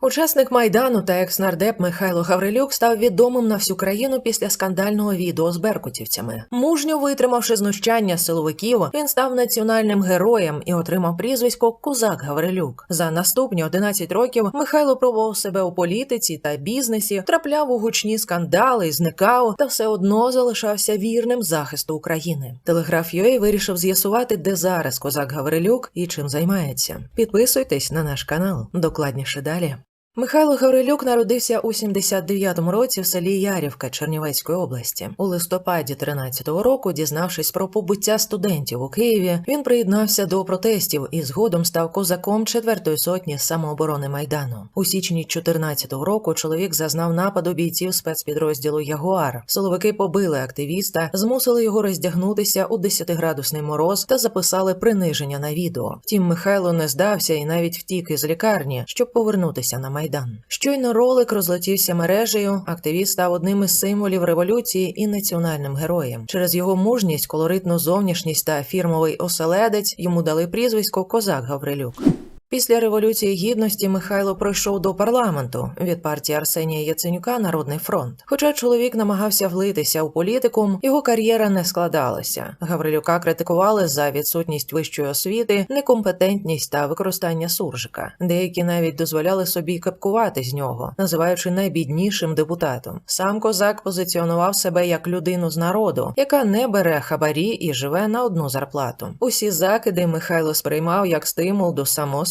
Учасник майдану та екс-нардеп Михайло Гаврилюк став відомим на всю країну після скандального відео з беркутівцями. Мужньо витримавши знущання силовиків, він став національним героєм і отримав прізвисько Козак Гаврилюк. За наступні 11 років Михайло пробував себе у політиці та бізнесі, трапляв у гучні скандали, зникав та все одно залишався вірним захисту України. Телеграф UA вирішив з'ясувати, де зараз Козак Гаврилюк і чим займається. Підписуйтесь на наш канал. Докладніше далі. Михайло Гаврилюк народився у 79-му році в селі Ярівка Чернівецької області. У листопаді 13-го року, дізнавшись про побуття студентів у Києві, він приєднався до протестів і згодом став козаком 4-ї сотні самооборони майдану. У січні 14-го року чоловік зазнав нападу бійців спецпідрозділу Ягуар. Силовики побили активіста, змусили його роздягнутися у 10-градусний мороз та записали приниження на відео. Втім, Михайло не здався і навіть втік із лікарні, щоб повернутися на майдан. Щойно ролик розлетівся мережею. Активіст став одним із символів революції і національним героєм. Через його мужність, колоритну зовнішність та фірмовий оселедець йому дали прізвисько Козак Гаврилюк. Після революції гідності Михайло пройшов до парламенту від партії Арсенія Яценюка Народний фронт. Хоча чоловік намагався влитися у політику, його кар'єра не складалася. Гаврилюка критикували за відсутність вищої освіти, некомпетентність та використання суржика. Деякі навіть дозволяли собі кепкувати з нього, називаючи найбіднішим депутатом. Сам козак позиціонував себе як людину з народу, яка не бере хабарі і живе на одну зарплату. Усі закиди Михайло сприймав як стимул до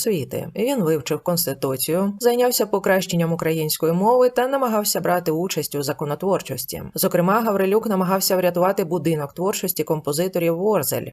самоосвіти. Він вивчив конституцію, зайнявся покращенням української мови та намагався брати участь у законотворчості. Зокрема, Гаврилюк намагався врятувати будинок творчості композиторів Ворзель,